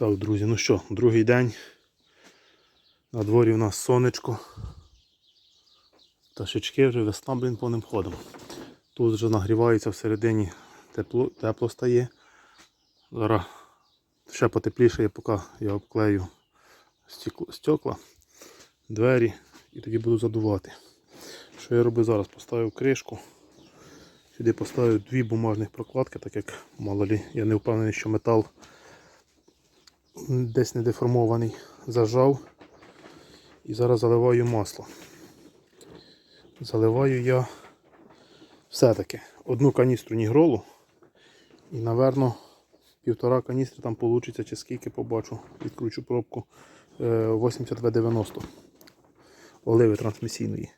Так, друзі, ну що, другий день. На дворі у нас сонечко. Пташечки вже весна, блін, повним ходом. Тут вже нагрівається всередині тепло, тепло стає. Зараз ще потепліше, поки я обклею стекла, двері і тоді буду задувати. Що я роблю зараз? Поставив кришку. Сюди поставив дві бумажних прокладки, так як мало лі, я не впевнений, що метал десь не деформований, зажав і зараз заливаю масло. Заливаю я все-таки одну каністру нігролу і, напевно, півтора каністри там вийде, чи скільки побачу, відкручу пробку е, 80В90 оливи трансмісійної.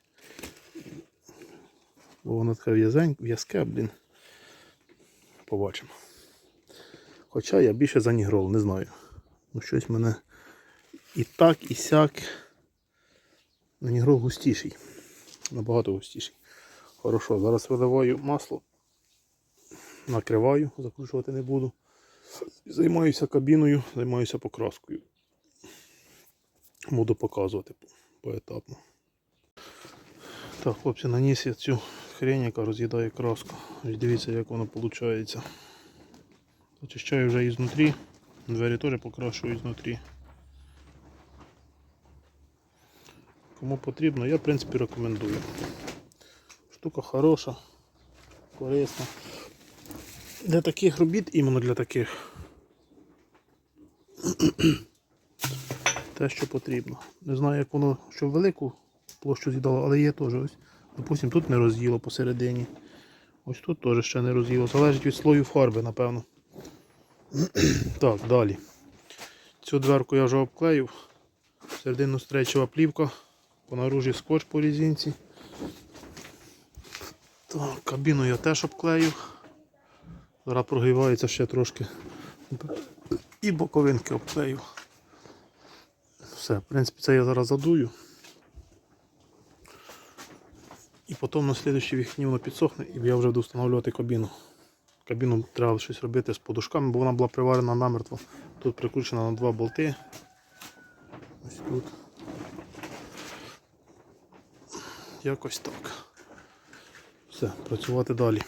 Бо воно таке в'язке, блін. Побачимо. Хоча я більше за нігрол, не знаю. Ну щось мене і так, і сяк. Нігрол густіший. Набагато густіший. Хорошо, зараз виливаю масло. Накриваю, закручувати не буду. Займаюся кабіною, займаюся покраскою. Буду показувати поетапно. Так, хлопці, наніс я цю хрень, яка роз'їдає краску. Дивіться, як воно виходить. Очищаю вже ізнутрі. Двері теж покрашую ізнутрі. Кому потрібно, я в принципі рекомендую. Штука хороша, корисна. Для таких робіт, іменно для таких. Те, що потрібно. Не знаю, як воно що велику площу з'їдало, але є теж ось. Допустим, тут не роз'їло посередині. Ось тут теж ще не роз'їло. Залежить від слою фарби, напевно. Так, далі. Цю дверку я вже обклеїв. Середину стречова плівка. По наружі скотч по різинці. Так, кабіну я теж обклеїв. Зараз прогрівається ще трошки. І боковинки обклеїв. Все, в принципі, це я зараз задую. І потім на слідчій вікні воно підсохне і я вже буду встановлювати кабіну. Кабіну треба щось робити з подушками, бо вона була приварена намертво. Тут прикручена на два болти. Ось тут. Якось так. Все, працювати далі.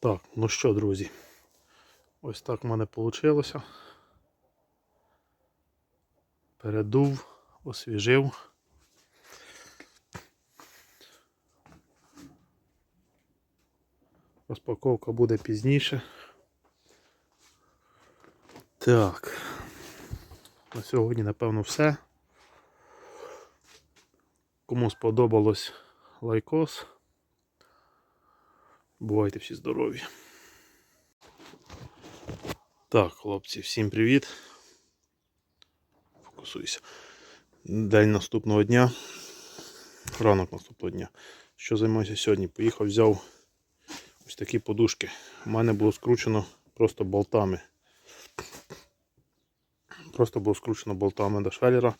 Так, ну що, друзі, ось так в мене вийшло. Передув, освіжив. Розпаковка буде пізніше. Так. На сьогодні, напевно, все. Кому сподобалось лайкос. Бувайте всі здорові. Так, хлопці, всім привіт. Фокусуйся. День наступного дня. Ранок наступного дня. Що займаюся сьогодні? Поїхав, взяв ось такі подушки. У мене було скручено просто болтами. Просто було скручено болтами до швеллера.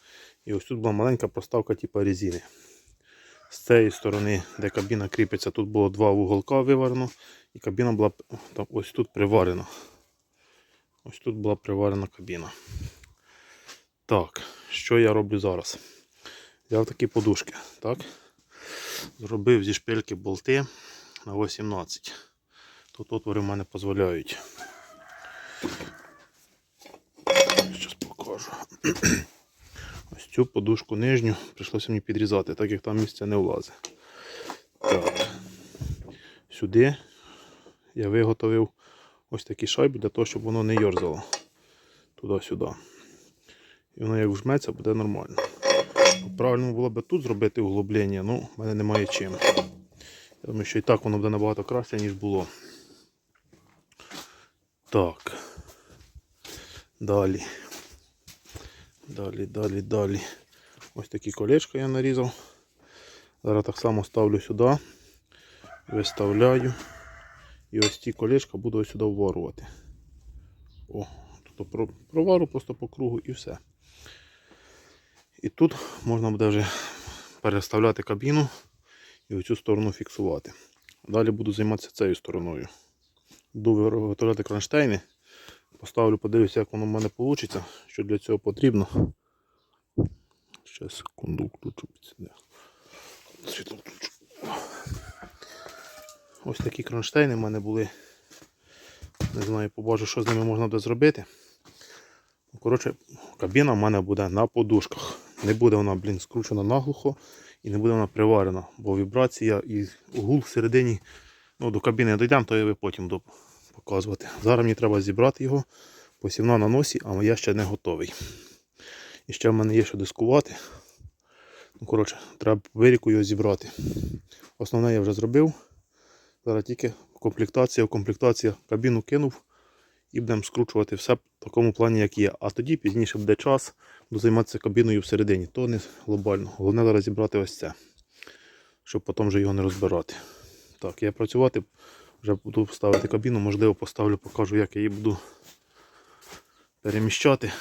І ось тут була маленька проставка типу резини. З цієї сторони, де кабіна кріпиться, тут було два вуголка виварено, і кабіна була там, ось тут приварена. Ось тут була приварена кабіна. Так, що я роблю зараз? Взяв такі подушки. так? Зробив зі шпильки болти на 18. Тут отвори в мене дозволяють. Зараз покажу. Ось цю подушку нижню прийшлося мені підрізати, так як там місця не влазить. Так. Сюди я виготовив ось такі шайби для того, щоб воно не йорзало туди-сюди. І воно як вжметься, буде нормально. Правильно було б тут зробити углублення, ну в мене немає чим. Я думаю, що і так воно буде набагато краще, ніж було. Так. Далі. Далі, далі, далі. Ось такі колечка я нарізав. Зараз так само ставлю сюди, виставляю. І ось ці колечка буду ось сюди вварувати. О, тут провару просто по кругу і все. І тут можна буде вже переставляти кабіну і оцю сторону фіксувати. Далі буду займатися цією стороною. Буду виготовляти кронштейни Поставлю, подивлюся, як воно в мене вийде, що для цього потрібно. Ще секунду включу. Світло включу. Ось такі кронштейни в мене були. Не знаю, побачу, що з ними можна буде зробити. Ну, Коротше, кабіна в мене буде на подушках. Не буде вона, блін, скручена наглухо і не буде вона приварена, бо вібрація і гул всередині. Ну, до кабіни дійдемо, то я ви потім показувати. Зараз мені треба зібрати його. Посівна на носі, а я ще не готовий. І ще в мене є що дискувати. Ну, коротше, треба виріку його зібрати. Основне я вже зробив. Зараз тільки комплектація, в комплектація кабіну кинув і будемо скручувати все в такому плані, як є. А тоді пізніше буде час, буду займатися кабіною всередині. То не глобально. Головне зараз зібрати ось це, щоб потім вже його не розбирати. Так, я працювати вже буду ставити кабіну, можливо, поставлю, покажу, як я її буду переміщати.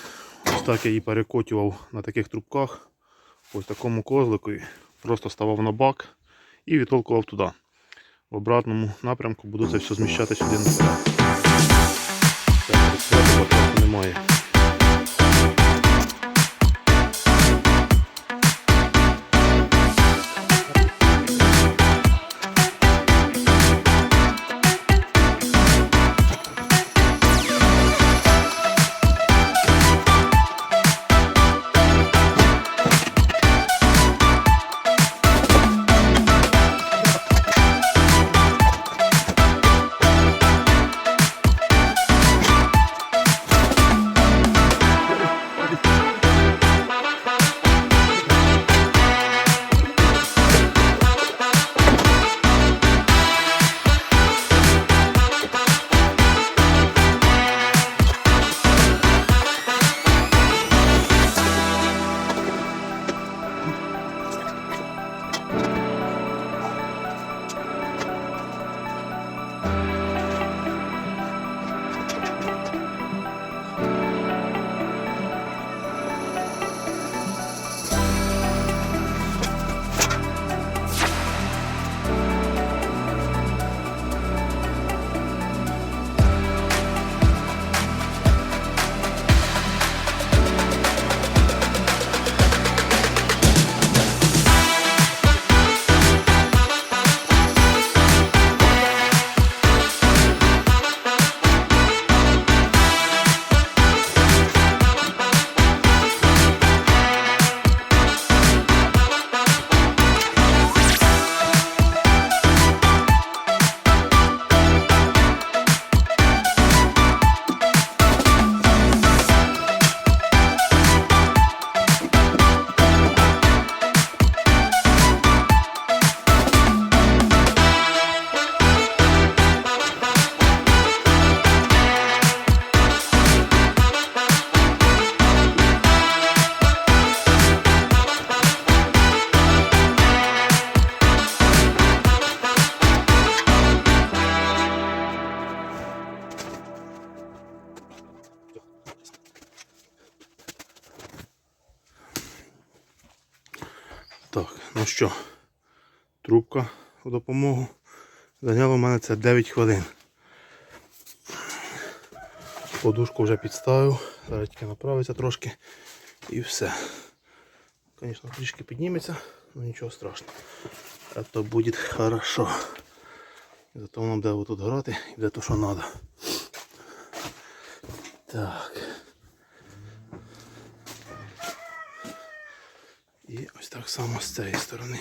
Ось так я її перекотював на таких трубках, ось такому козлику. Просто ставав на бак і відтолкував туди. В обратному напрямку буду це все зміщати сюди наперед. Немає. Що, трубка у допомогу. Зайняло в мене це 9 хвилин. Подушку вже підставив, зараз тільки направиться трошки і все. Звісно, трішки підніметься, але нічого страшного. А то буде хорошо. Зато воно буде тут грати і буде то, що треба. Так. І ось так само з цієї сторони.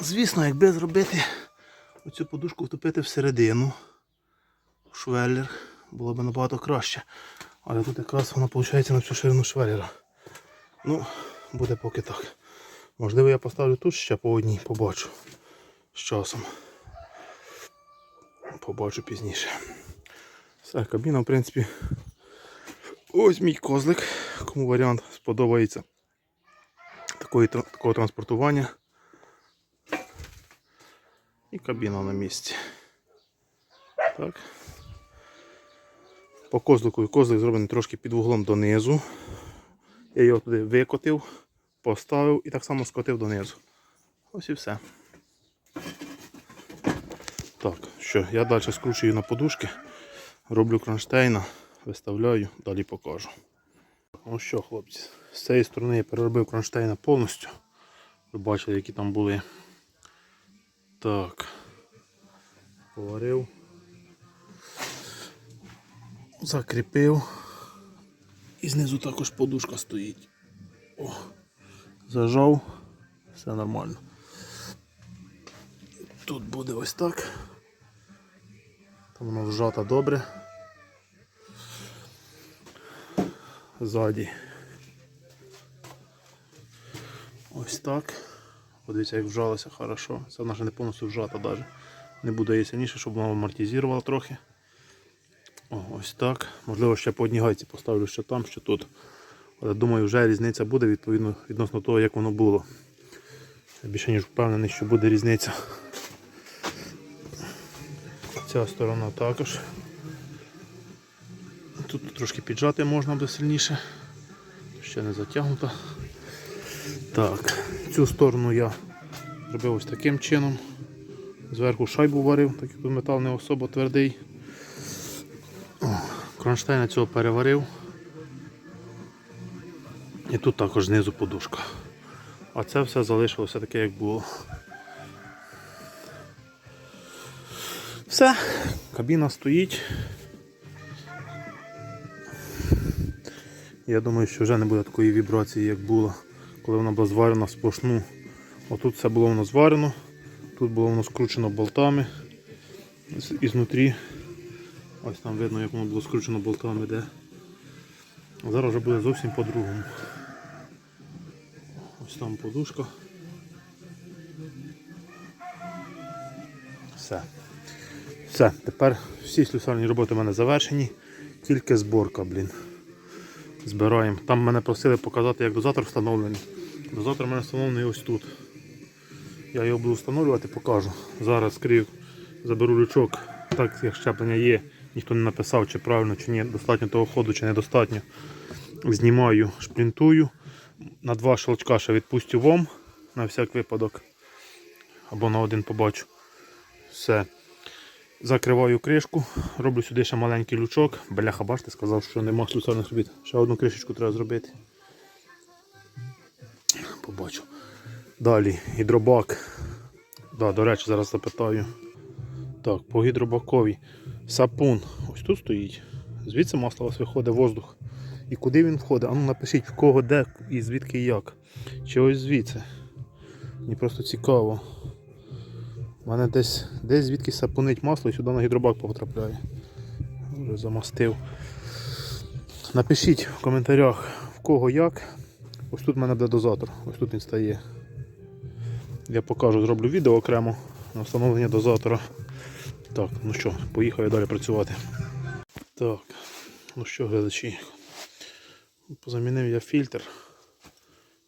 Звісно, якби зробити оцю подушку втопити всередину, в швеллер, було б набагато краще. Але тут якраз вона виходить на всю ширину швеллера. Ну, буде поки так. Можливо, я поставлю тут ще по одній, побачу з часом. Побачу пізніше. Все, кабіна, в принципі, Ось мій козлик, кому варіант сподобається такої, такого транспортування. І кабіна на місці. Так. По козлику козлик зроблений трошки під вуглом донизу. Я його туди викотив, поставив і так само скотив донизу. Ось і все. Так, що, я далі скручую на подушки. Роблю кронштейна, виставляю, далі покажу. Ну що, хлопці, з цієї сторони я переробив кронштейна повністю. Ви бачили, які там були. Так. Поварив. Закріпив. І знизу також подушка стоїть. О, зажав. Все нормально. Тут буде ось так. Там воно вжато добре. Ззаді. Ось так. Подивіться, як вжалося хорошо. Це вона вже не повністю вжата навіть. Не буде її сильніше, щоб вона амортизувала трохи. О, ось так. Можливо, ще по одній гайці поставлю що там, що тут. Але думаю, вже різниця буде відповідно відносно того, як воно було. Я більше ніж впевнений, що буде різниця. Ця сторона також. Тут трошки піджати можна буде сильніше. Ще не затягнуто. Так, цю сторону я зробив ось таким чином. Зверху шайбу варив, так як метал не особо твердий. О, кронштейна цього переварив. І тут також знизу подушка. А це все залишилося таке, як було. Все, кабіна стоїть. Я думаю, що вже не буде такої вібрації, як було, коли вона була зварена в сплошну. Отут все було воно зварено, тут було воно скручено болтами ізнутрі. Ось там видно, як воно було скручено болтами, де. Зараз вже буде зовсім по-другому. Ось там подушка. Все. Все, тепер всі слюсарні роботи в мене завершені. Тільки зборка, блін. Збираємо. Там мене просили показати, як дозатор встановлений. Дозатор у мене встановлений ось тут. Я його буду встановлювати, покажу. Зараз скрив, заберу лючок, так як щеплення є. Ніхто не написав, чи правильно, чи ні, достатньо того ходу, чи недостатньо. Знімаю, шплінтую. На два шелчка ще відпустю вом на всяк випадок. Або на один побачу. Все. Закриваю кришку, роблю сюди ще маленький лючок. Бляха, бачите, сказав, що нема слюсарних робіт. Ще одну кришечку треба зробити. Побачу. Далі гідробак. Да, до речі, зараз запитаю. Так, по гідробаковій. Сапун. Ось тут стоїть. Звідси масло у вас виходить воздух. І куди він входить? А ну напишіть в кого де і звідки і як. Чи ось звідси. Мені просто цікаво. У мене десь, десь звідки сапунить масло і сюди на гідробак потрапляє. Вже замастив. Напишіть в коментарях в кого як. Ось тут в мене буде дозатор. Ось тут він стає. Я покажу, зроблю відео окремо на встановлення дозатора. Так, ну що, поїхав я далі працювати. Так, ну що, глядачі. Позамінив я фільтр.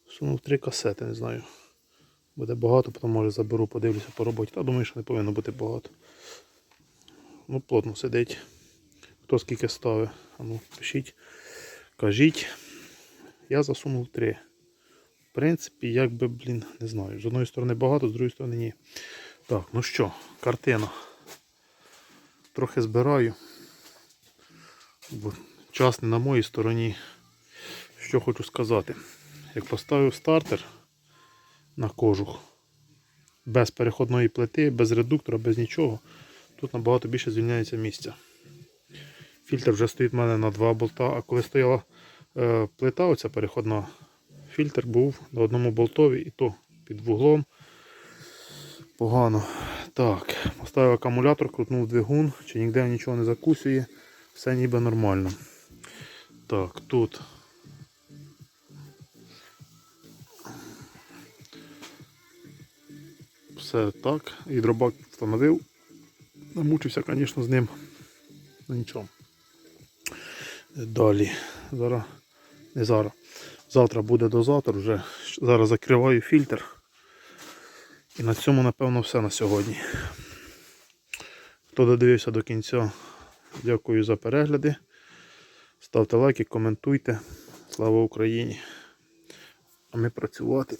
Сунув три касети, не знаю. Буде багато, потім може заберу, подивлюся по роботі. Та думаю, що не повинно бути багато. Ну, плотно сидить. Хто скільки ставить, а ну, пишіть, кажіть. Я засунув три. В принципі, як би, блін, не знаю. З одної сторони багато, з другої сторони ні. Так, ну що, картина. Трохи збираю. Бо час не на моїй стороні. Що хочу сказати. Як поставив стартер на кожух, без переходної плити, без редуктора, без нічого, тут набагато більше звільняється місця. Фільтр вже стоїть в мене на два болта, а коли стояла е, плита, оця переходна, фільтр був на одному болтові і то під вуглом. Погано. Так, поставив акумулятор, крутнув двигун, чи ніде нічого не закусює, все ніби нормально. Так, тут. Все так. Гідробак встановив. Намучився, звісно, з ним. Ну нічого. Далі. Зараз. Не зараз. Завтра буде дозатор вже. Зараз закриваю фільтр. І на цьому, напевно, все на сьогодні. Хто додивився до кінця, дякую за перегляди. Ставте лайки, коментуйте. Слава Україні! А ми працювати.